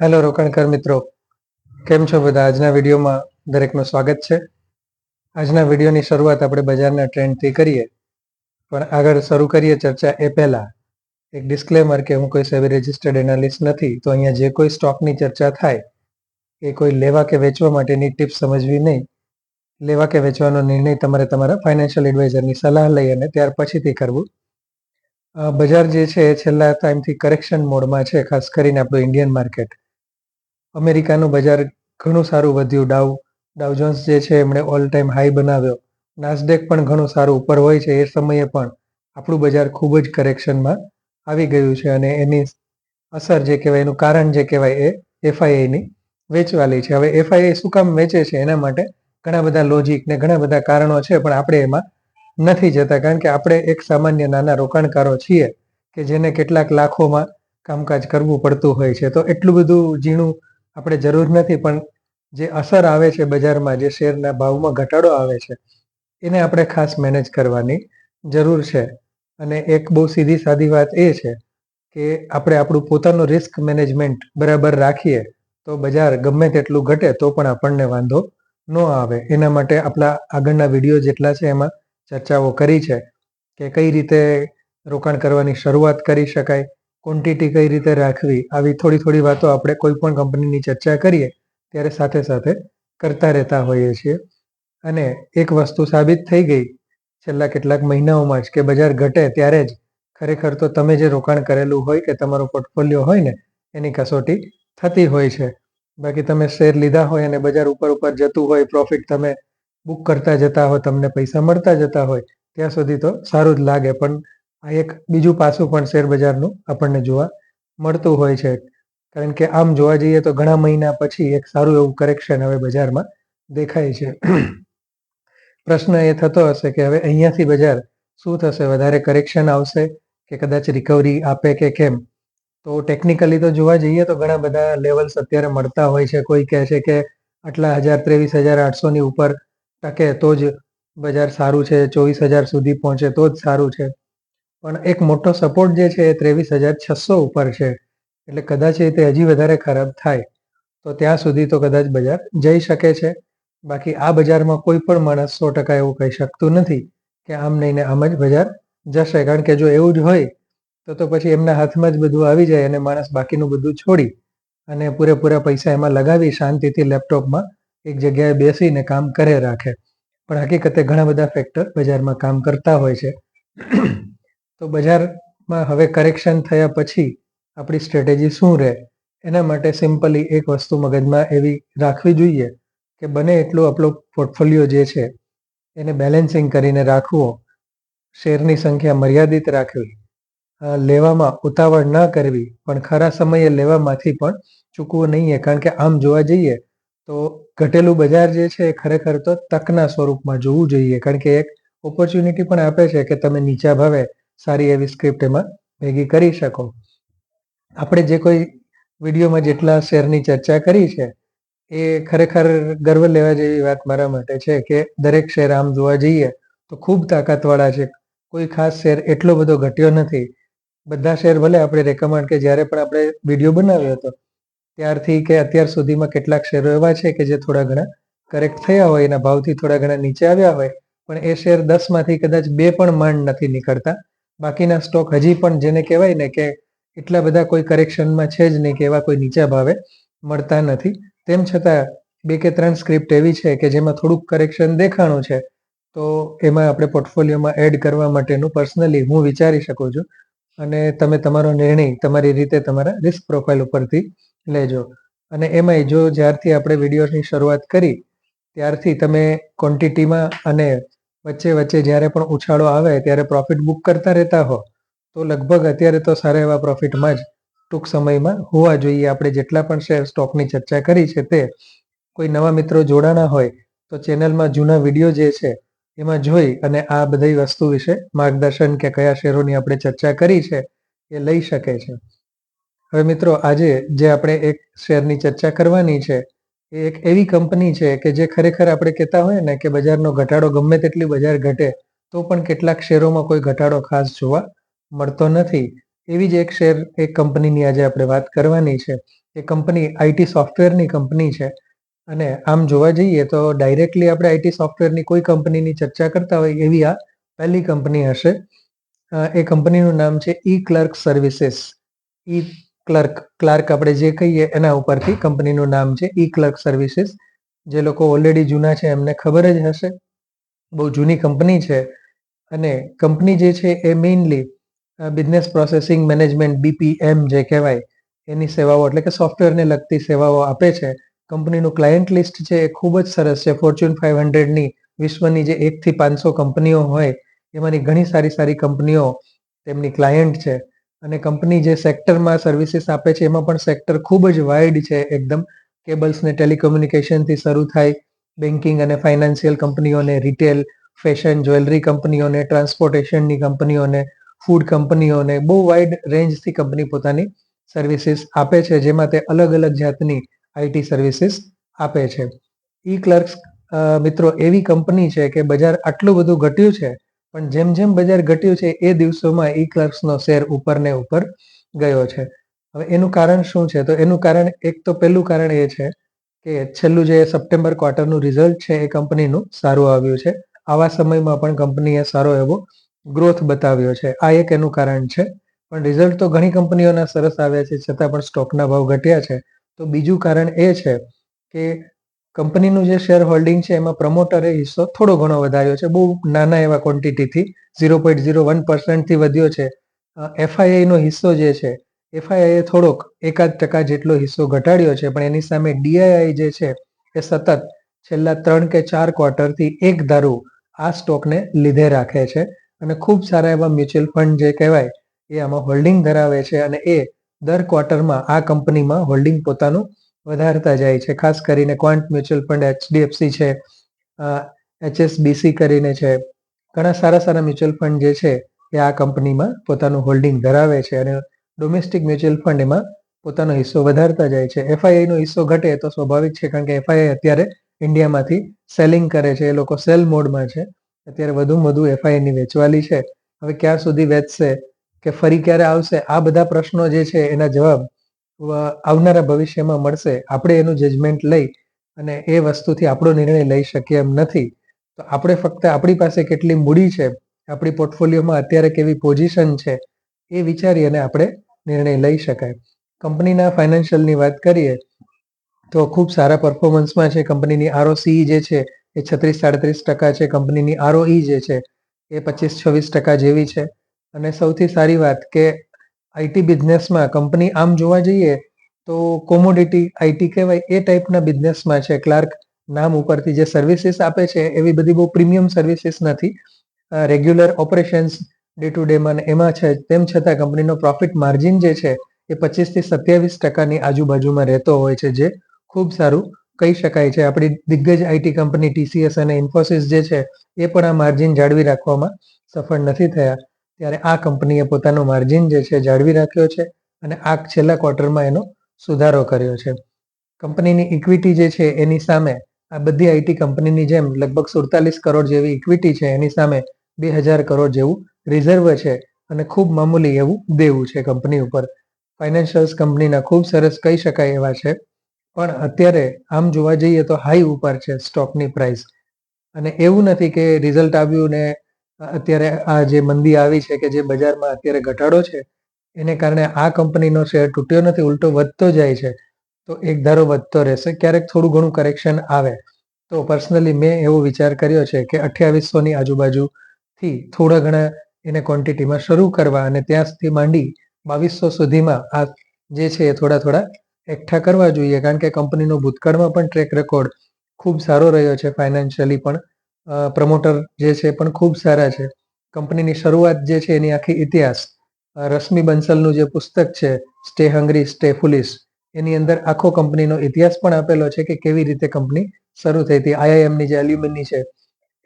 Hello રોકાણકાર મિત્રો, કેમ છો બધા? આજના વિડીયોમાં દરેકનું સ્વાગત છે. આજના વિડીયોની શરૂઆત આપણે બજારના ટ્રેન્ડથી કરીએ. પણ આગળ શરૂ કરીએ ચર્ચા એ પહેલાં. એક ડિસ્ક્લેમર કે હું કોઈ સેવી રજિસ્ટર્ડ એનાલિસ્ટ નથી, તો અહીંયા જે કોઈ સ્ટોકની ચર્ચા થાય, એ કોઈ લેવા કે વેચવા માટેની ટિપ્સ સમજવી નહીં. લેવા કે વેચવાનો નિર્ણય તમારે તમારા ફાઇનાન્શિયલ એડવાઇઝરની સલાહ લઈ અને ત્યાર પછીથી કરવું. બજાર જે છે એ છેલ્લા ટાઈમથી કરેક્શન મોડમાં છે, ખાસ કરીને આપણું ઇન્ડિયન માર્કેટ અમેરિકાનું બજાર ઘણું સારું વધ્યું. ડાઉ ડાઉ જોન્સ જે છે એમણે ઓલ ટાઈમ હાઈ બનાવ્યો. નાસડેક પણ ઘણું સારું ઉપર હોય છે એ સમયે પણ આપણું બજાર ખૂબ જ કરેક્શનમાં આવી ગયું છે અને એની અસર જે કહેવાય, એનું કારણ જે કહેવાય એ એફઆઈઆઈની વેચવાલી છે. હવે એફઆઈઆઈ શું કામ વેચે છે એના માટે ઘણા બધા લોજિક ને ઘણા બધા કારણો છે પણ આપણે એમાં નથી જતા કારણ કે આપણે એક સામાન્ય નાના રોકાણકારો છીએ કે જેને કેટલાક લાખોમાં કામકાજ કરવું પડતું હોય છે. તો એટલું બધું ઝીણું આપણે જરૂર નથી, પણ જે અસર આવે છે બજારમાં, જે શેરના ભાવમાં ઘટાડો આવે છે, એને આપણે ખાસ મેનેજ કરવાની જરૂર છે. અને એક બહુ સીધી સાદી વાત એ છે કે આપણે આપણું પોતાનું રિસ્ક મેનેજમેન્ટ બરાબર રાખીએ, તો બજાર ગમે તેટલું ઘટે તો પણ આપણને વાંધો ન આવે. એના માટે આપણા આગળના વીડિયો જેટલા છે એમાં ચર્ચાઓ કરી છે કે કઈ રીતે રોકાણ કરવાની શરૂઆત કરી શકાય ક્વોન્ટિટી કઈ રીતે રાખવી, આવી થોડી થોડી વાતો આપણે કોઈ પણ કંપનીની ચર્ચા કરીએ, ત્યારે સાથે સાથે કરતા રહેતા હોઈએ છીએ. અને એક વસ્તુ સાબિત થઈ ગઈ છેલ્લા કેટલાક મહિનાઓમાં જ કે બજાર ઘટે ત્યારે જ ખરેખર તો તમે જે રોકાણ કરેલું હોય કે તમારો પોર્ટફોલિયો હોય ને, એની કસોટી થતી હોય છે. બાકી તમે શેર લીધા હોય અને બજાર ઉપર ઉપર જતું હોય પ્રોફિટ તમે બુક કરતા જતા હો, તમને પૈસા મળતા જતા હોય, ત્યાં સુધી તો સારું જ લાગે, પણ આ એક બીજું પાસું પણ શેર બજારનું આપણને જોવા મળતું હોય છે. કારણ કે આમ જોવા જઈએ તો ઘણા મહિના પછી એક સારું એવું કરેક્શન હવે બજારમાં દેખાય છે. પ્રશ્ન એ થતો હશે કે હવે અહીંયાથી બજાર શું થશે? વધારે કરેક્શન આવશે કે કદાચ રિકવરી આપે કે કેમ? તો ટેકનિકલી તો જોવા જઈએ તો ઘણા બધા લેવલ્સ અત્યારે મળતા હોય છે. કોઈ કહે છે કે આટલા હજાર, ત્રેવીસ હજાર, આઠસોની ઉપર ટકે તો જ બજાર સારું છે. ચોવીસ હજાર સુધી પહોંચે તો જ સારું છે. પણ એક મોટો સપોર્ટ જે છે એ ત્રેવીસ હજાર છસો ઉપર છે. એટલે કદાચ એ તે હજી વધારે ખરાબ થાય. તો ત્યાં સુધી તો કદાચ બજાર જઈ શકે છે. બાકી આ બજારમાં કોઈ પણ માણસ સો ટકા એવું કહી શકતું નથી કે આમ નહીં ને આમ જ બજાર જશે. કારણ કે જો એવું જ હોય, તો તો પછી એમના હાથમાં જ બધું આવી જાય અને માણસ બાકીનું બધું છોડી અને પૂરેપૂરા પૈસા એમાં લગાવી શાંતિથી લેપટોપમાં એક જગ્યાએ બેસીને કામ કરે રાખે. પણ હકીકતે ઘણા બધા ફેક્ટર બજારમાં કામ કરતા હોય છે. તો બજારમાં હવે કરેક્શન થયા પછી આપણી સ્ટ્રેટેજી શું રહે? એના માટે સિમ્પલી એક વસ્તુ મગજમાં એવી રાખવી જોઈએ કે બને એટલું આપણો પોર્ટફોલિયો જે છે, એને બેલેન્સિંગ કરીને રાખવો. શેરની સંખ્યા મર્યાદિત રાખવી. લેવામાં ઉતાવળ ન કરવી, પણ ખરા સમયે લેવામાંથી પણ ચૂકવું નહીં કારણ કે આમ જોવા જઈએ તો ઘટેલું બજાર જે છે એ ખરેખર તો તકના સ્વરૂપમાં જોવું જોઈએ, કારણ કે એક ઓપોર્ચ્યુનિટી પણ આપે છે કે તમે નીચા ભાવે સારી એવી સ્ક્રિપ્ટ એમાં ભેગી કરી શકો. આપણે જે કોઈ વિડીયોમાં જેટલા શેરની ચર્ચા કરી છે, એ ખરેખર ગર્વ લેવા જેવી વાત મારા માટે છે કે દરેક શેર આમ જોવા જઈએ તો ખૂબ તાકાતવાળા છે. કોઈ ખાસ શેર એટલો બધો ઘટ્યો નથી. બધા શેર ભલે આપણે રેકમેન્ડ કે જ્યારે પણ આપણે વીડિયો બનાવ્યો હતો, ત્યારથી કે અત્યાર સુધીમાં કેટલાક શેરો એવા છે કે જે થોડા ઘણા કરેક્ટ થયા હોય, એના ભાવથી થોડા ઘણા નીચે આવ્યા હોય, પણ એ શેર દસમાંથી કદાચ બે પણ માંડ નથી નીકળતા. બાકીના સ્ટોક હજી પણ જેને કહેવાય ને કે એટલા બધા કોઈ કરેક્શનમાં છે જ નહીં કે એવા કોઈ નીચા ભાવે મળતા નથી. તેમ છતાં બે કે ત્રણ સ્ક્રિપ્ટ એવી છે કે જેમાં થોડુંક કરેક્શન દેખાણું છે, તો એમાં આપણે પોર્ટફોલિયોમાં એડ કરવા માટેનું પર્સનલી હું વિચારી શકું છું. અને તમે તમારો નિર્ણય તમારી રીતે તમારા રિસ્ક પ્રોફાઇલ ઉપરથી લેજો. અને એમાંય જો જ્યારથી આપણે વિડીયોની શરૂઆત કરી, ત્યારથી તમે ક્વોન્ટિટીમાં અને વચ્ચે વચ્ચે જ્યારે પણ ઉછાળો આવે ત્યારે પ્રોફિટ બુક કરતા રહેતા હો, તો લગભગ અત્યારે તો સારા એવા પ્રોફિટમાં જ ટૂંક સમયમાં હોવા જોઈએ. આપણે જેટલા પણ શેર સ્ટોકની ચર્ચા કરી છે તે, કોઈ નવા મિત્રો જોડાણા હોય તો ચેનલમાં જૂના વીડિયો જે છે એમાં જોઈ અને આ બધી વસ્તુ વિશે માર્ગદર્શન કે કયા શેરોની આપણે ચર્ચા કરી છે એ લઈ શકે છે. હવે મિત્રો, આજે જે આપણે એક શેરની ચર્ચા કરવાની છે એ એક એવી કંપની છે કે જે ખરેખર આપણે કહેતા હોય ને કે બજારનો ઘટાડો ગમે તેટલી બજાર ઘટે, તો પણ કેટલાક શેરોમાં કોઈ ઘટાડો ખાસ જોવા મળતો નથી. એવી જ એક શેર એક કંપનીની આજે આપણે વાત કરવાની છે. એ કંપની આઈટી સોફ્ટવેરની કંપની છે. અને આમ જોવા જઈએ તો ડાયરેક્ટલી આપણે આઈટી સોફ્ટવેરની કોઈ કંપનીની ચર્ચા કરતા હોય એવી આ પહેલી કંપની હશે. એ કંપનીનું નામ છે E clerk services. E clerk, clerk આપણે જે કહીએ એના ઉપરથી કંપનીનું નામ છે ઈ ક્લર્ક સર્વિસીસ. જે લોકો ઓલરેડી જૂના છે એમને ખબર જ હશે. બહુ જૂની કંપની છે અને કંપની જે છે એ mainly business processing management BPM જે કહેવાય, એની સેવાઓ એટલે કે સોફ્ટવેરને લગતી સેવાઓ આપે છે. કંપનીનું ક્લાયન્ટ લિસ્ટ છે એ ખૂબ જ સરસ છે. ફોર્ચ્યુન ફાઇવ હંડ્રેડની વિશ્વની જે એકથી પાંચસો કંપનીઓ હોય, એમાંની ઘણી સારી સારી કંપનીઓ તેમની ક્લાયન્ટ છે. અને કંપની જે સેક્ટરમાં સર્વિસીસ આપે છે, એમાં પણ સેક્ટર ખૂબ જ વાઇડ છે એકદમ. કેબલ્સ ને ટેલિકોમ્યુનિકેશનથી શરૂ થાય બેન્કિંગ અને ફાઇનાન્શિયલ કંપનીઓને રિટેલ ફેશન જ્વેલરી કંપનીઓને ટ્રાન્સપોર્ટેશનની કંપનીઓને ફૂડ કંપનીઓને, બહુ વાઇડ રેન્જથી કંપની પોતાની સર્વિસીસ આપે છે, જેમાં તે અલગ અલગ જાતની આઈટી સર્વિસીસ આપે છે. ઈ ક્લર્ક્સ મિત્રો, એવી કંપની છે કે બજાર આટલું બધું ઘટ્યું છે પણ જેમ જેમ બજાર ઘટ્યું છે, એ દિવસોમાં ઈ ક્લર્ક્સનો શેર ઉપર ને ઉપર ગયો છે. હવે એનું કારણ શું છે? તો એનું કારણ, એક તો પહેલું કારણ એ છે કે છેલ્લું જે સપ્ટેમ્બર ક્વાર્ટરનું રિઝલ્ટ છે, એ કંપનીનું સારું આવ્યું છે. આવા સમયમાં પણ કંપનીએ સારો એવો ગ્રોથ બતાવ્યો છે. આ એક એનું કારણ છે. પણ રિઝલ્ટ તો ઘણી કંપનીઓના સરસ આવ્યા છે, છતાં પણ સ્ટોકના ભાવ ઘટ્યા છે. તો બીજું કારણ એ છે કે કંપનીનું જે શેર હોલ્ડિંગ છે, એમાં પ્રમોટરે હિસ્સો થોડો ઘણો વધાર્યો છે. બહુ નાના એવા ક્વોન્ટિટીથી ઝીરો પોઈન્ટ ઝીરો વન પર્સન્ટથી વધ્યો છે. એફઆઈઆઈનો હિસ્સો જે છે એફઆઈઆઈએ થોડોક એકાદ ટકા જેટલો હિસ્સો ઘટાડ્યો છે, પણ એની સામે ડીઆઈઆઈ જે છે, એ સતત છેલ્લા ત્રણ કે ચાર ક્વાર્ટરથી એક ધારું આ સ્ટોકને લીધે રાખે છે. અને ખૂબ સારા એવા મ્યુચ્યુઅલ ફંડ જે કહેવાય, એ આમાં હોલ્ડિંગ ધરાવે છે અને એ દર ક્વાર્ટરમાં આ કંપનીમાં હોલ્ડિંગ પોતાનું વધારતા જાય છે. ખાસ કરીને ક્વાન્ટ મ્યુચ્યુઅલ ફંડ એચડીએફસી છે એચએસબીસી કરીને છે. ઘણા સારા સારા મ્યુચ્યુઅલ ફંડ જે છે એ આ કંપનીમાં પોતાનું હોલ્ડિંગ ધરાવે છે અને ડોમેસ્ટિક મ્યુચ્યુઅલ ફંડ એમાં પોતાનો હિસ્સો વધારતા જાય છે. એફઆઈઆઈનો હિસ્સો ઘટે તો સ્વાભાવિક છે કારણ કે એફઆઈઆઈ અત્યારે ઇન્ડિયામાંથી સેલિંગ કરે છે. એ લોકો સેલ મોડમાં છે. અત્યારે વધુમાં વધુ એફઆઈઆઈની વેચવાલી છે. હવે ક્યાં સુધી વેચશે કે ફરી ક્યારે આવશે? આ બધા પ્રશ્નો જે છે એના જવાબ આવનારા ભવિષ્યમાં મળશે. આપણે એનું જજમેન્ટ લઈ અને એ વસ્તુથી આપણો નિર્ણય લઈ શકીએ એમ નથી. તો આપણે ફક્ત આપણી પાસે કેટલી મૂડી છે, આપણી પોર્ટફોલિયોમાં અત્યારે કેવી પોઝિશન છે, એ વિચારી અને આપણે નિર્ણય લઈ શકાય. કંપનીના ફાઇનાન્શિયલની વાત કરીએ, તો ખૂબ સારા પરફોર્મન્સમાં છે. કંપનીની આરઓસીઈ જે છે, એ છત્રીસ સાડત્રીસ ટકા છે. કંપનીની આરઓઈ જે છે, એ પચીસ છવ્વીસ ટકા જેવી છે. અને સૌથી સારી વાત કે આઈટી બિઝનેસમાં કંપની આમ જોવા જઈએ તો કોમોડિટી આઈટી કહેવાય, એ ટાઈપના બિઝનેસમાં છે. ક્લાર્ક નામ ઉપરથી જે સર્વિસીસ આપે છે, એવી બધી બહુ પ્રીમિયમ સર્વિસીસ નથી. રેગ્યુલર ઓપરેશન્સ ડે ટુ ડેમાં એમાં છે, તેમ છતાં કંપનીનો પ્રોફિટ માર્જિન જે છે, એ પચીસથી સત્યાવીસ ટકાની આજુબાજુમાં રહેતો હોય છે, જે ખૂબ સારું કહી શકાય છે. આપણી દિગ્ગજ આઈટી કંપની ટીસીએસ અને ઇન્ફોસિસ જે છે, એ પણ આ માર્જિન જાળવી રાખવામાં સફળ નથી થયા. ત્યારે આ કંપનીએ પોતાનું માર્જિન જે છે જાળવી રાખ્યો છે અને આ છેલ્લા ક્વાર્ટરમાં એનો સુધારો કર્યો છે. કંપનીની ઇક્વિટી જે છે એની સામે આ બધી આઈટી કંપનીની જેમ લગભગ સુડતાલીસ કરોડ જેવી ઇક્વિટી છે એની સામે બે હજાર કરોડ જેવું રિઝર્વ છે અને ખૂબ મામૂલી એવું દેવું છે કંપની ઉપર. ફાઇનાન્શિયલ્સ કંપનીના ખૂબ સરસ કહી શકાય એવા છે. પણ અત્યારે આમ જોવા જઈએ તો હાઈ ઉપર છે સ્ટોકની પ્રાઇસ. અને એવું નથી કે રિઝલ્ટ આવ્યું ને અત્યારે આ જે મંદી આવી છે કે જે બજારમાં અત્યારે ઘટાડો છે, એને કારણે આ કંપનીનો શેર તૂટ્યો નથી, ઉલટો વધતો જાય છે, તો એક ધારો વધતો રહેશે, ક્યારેક થોડું ઘણું કરેક્શન આવે. તો પર્સનલી મેં એવો વિચાર કર્યો છે કે અઠ્યાવીસોની આજુબાજુથી થોડા ઘણા એને ક્વોન્ટિટીમાં શરૂ કરવા અને ત્યાં સુધી માંડી બાવીસો સુધીમાં આ જે છે એ થોડા થોડા એકઠા કરવા જોઈએ, કારણ કે કંપનીનો ભૂતકાળમાં પણ ટ્રેક રેકોર્ડ ખૂબ સારો રહ્યો છે ફાઇનાન્શિયલી પણ. પ્રમોટર જે છે પણ ખૂબ સારા છે. કંપનીની શરૂઆત જે છે એની આખી ઇતિહાસ રશ્મિ બંસલનું જે પુસ્તક છે, સ્ટે હંગરી, સ્ટે ફુલિશ એની અંદર આખો કંપનીનો ઇતિહાસ પણ આપેલો છે કે કેવી રીતે કંપની શરૂ થઈ હતી. આઈઆઈએમની જે એલ્યુમિની છે,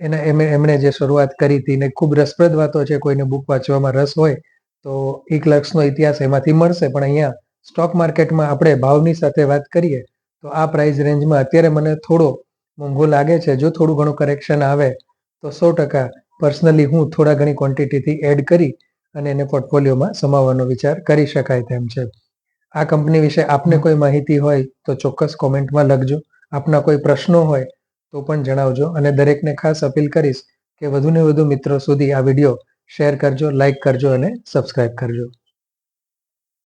એને એમણે જે શરૂઆત કરી હતી ને ખૂબ રસપ્રદ વાતો છે, કોઈને બુક વાંચવામાં રસ હોય તો ઈ ક્લર્ક્સનો ઇતિહાસ એમાંથી મળશે. પણ અહીંયા સ્ટોક માર્કેટમાં આપણે ભાવની સાથે વાત કરીએ તો આ પ્રાઇસ રેન્જમાં અત્યારે મને થોડો મોંઘો લાગે છે. જો થોડું ઘણું કરેક્શન આવે, તો સો ટકા પર્સનલી હું થોડા ઘણી ક્વોન્ટિટીથી એડ કરી અને એને પોર્ટફોલિયોમાં સમાવવાનો વિચાર કરી શકાય તેમ છે. આ કંપની વિશે આપને કોઈ માહિતી હોય, તો ચોક્કસ કોમેન્ટમાં લખજો. આપના કોઈ પ્રશ્નો હોય, તો પણ જણાવજો. અને દરેકને ખાસ અપીલ કરીશ કે વધુને વધુ મિત્રો સુધી આ વીડિયો શેર કરજો લાઈક કરજો અને સબસ્ક્રાઇબ કરજો.